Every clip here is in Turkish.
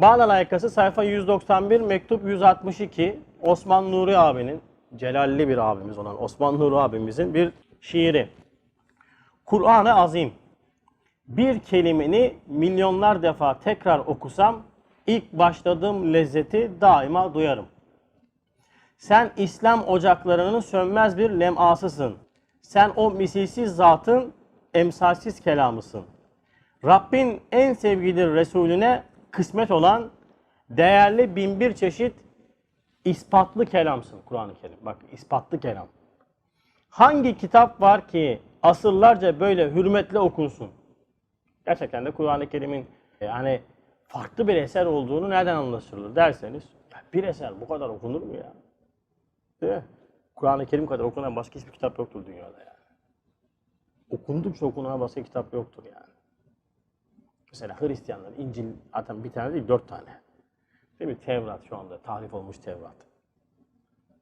Bağdan Aykası sayfa 191, mektup 162. Osman Nuri abinin, celalli bir abimiz olan Osman Nuri abimizin bir şiiri. Kur'an-ı Azim. Bir kelimeni milyonlar defa tekrar okusam, ilk başladığım lezzeti daima duyarım. Sen İslam ocaklarının sönmez bir lemasısın. Sen o misilsiz zatın emsalsiz kelamısın. Rabbin en sevgili Resulüne kısmet olan değerli binbir çeşit ispatlı kelamsın Kur'an-ı Kerim. Bak ispatlı kelam. Hangi kitap var ki asırlarca böyle hürmetle okunsun? Gerçekten de Kur'an-ı Kerim'in yani farklı bir eser olduğunu nereden anlaşılır derseniz ya bir eser bu kadar okunur mu ya? Değil mi? Kur'an-ı Kerim kadar okunan başka hiçbir kitap yoktur dünyada yani. Okundukça okunan başka kitap yoktur yani. Mesela Hristiyanlar İncil zaten bir tane değil dört tane. Değil mi? Tevrat şu anda tahrif olmuş Tevrat.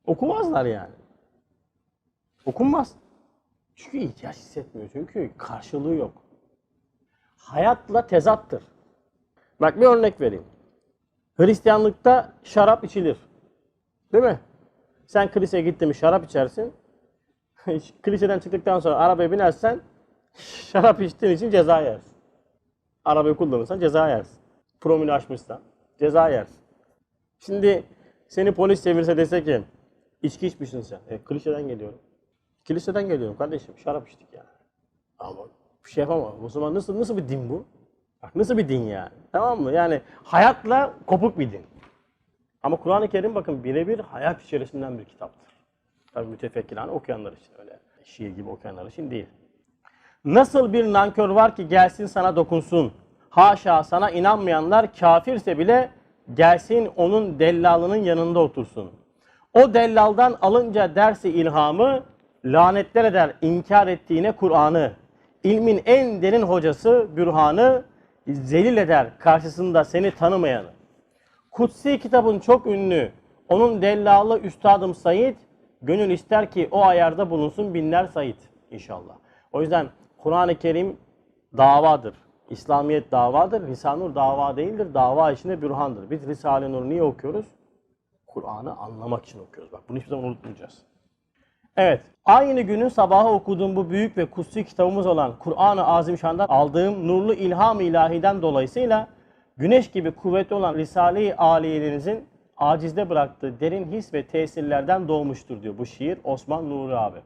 Okumazlar yani. Okunmaz. Çünkü ihtiyaç hissetmiyor. Çünkü karşılığı yok. Hayatla tezattır. Bak bir örnek vereyim. Hristiyanlıkta şarap içilir. Değil mi? Sen kiliseye gittin mi şarap içersin. Kiliseden çıktıktan sonra arabaya binersen şarap içtiğin için ceza yersin. Arabayı kullanırsan ceza yersin. Promili aşmışsan ceza yersin. Şimdi seni polis çevirse dese ki içki içmişsin sen. E, kiliseden geliyorum. Kiliseden geliyorum kardeşim. Şarap içtik yani. Ama bir şey yapamam. O zaman nasıl nasıl bir din bu? Bak nasıl bir din yani? Tamam mı? Yani hayatla kopuk bir din. Ama Kur'an-ı Kerim bakın birebir hayat içerisinden bir kitaptır. Tabii mütefekkirane okuyanlar için öyle. Şiir gibi okuyanlar için değil. Nasıl bir nankör var ki gelsin sana dokunsun. Haşa sana inanmayanlar kafirse bile gelsin onun dellalının yanında otursun. O dellaldan alınca dersi ilhamı lanetler eder inkar ettiğine Kur'an'ı. İlmin en derin hocası bürhanı zelil eder karşısında seni tanımayanı. Kutsi kitabın çok ünlü. Onun dellalı üstadım Said. Gönül ister ki o ayarda bulunsun binler Said inşallah. O yüzden Kur'an-ı Kerim davadır. İslamiyet davadır. Risale-i Nur dava değildir. Dava içinde bürhandır. Biz Risale-i Nur niye okuyoruz? Kur'an'ı anlamak için okuyoruz. Bak bunu hiçbir zaman unutmayacağız. Evet, aynı günün sabahı okuduğum bu büyük ve kutsi kitabımız olan Kur'an-ı Azimşan'dan aldığım nurlu ilham ilahiden dolayısıyla güneş gibi kuvvetli olan Risale-i Aliye'nizin acizde bıraktığı derin his ve tesirlerden doğmuştur diyor bu şiir Osman Nuri abi.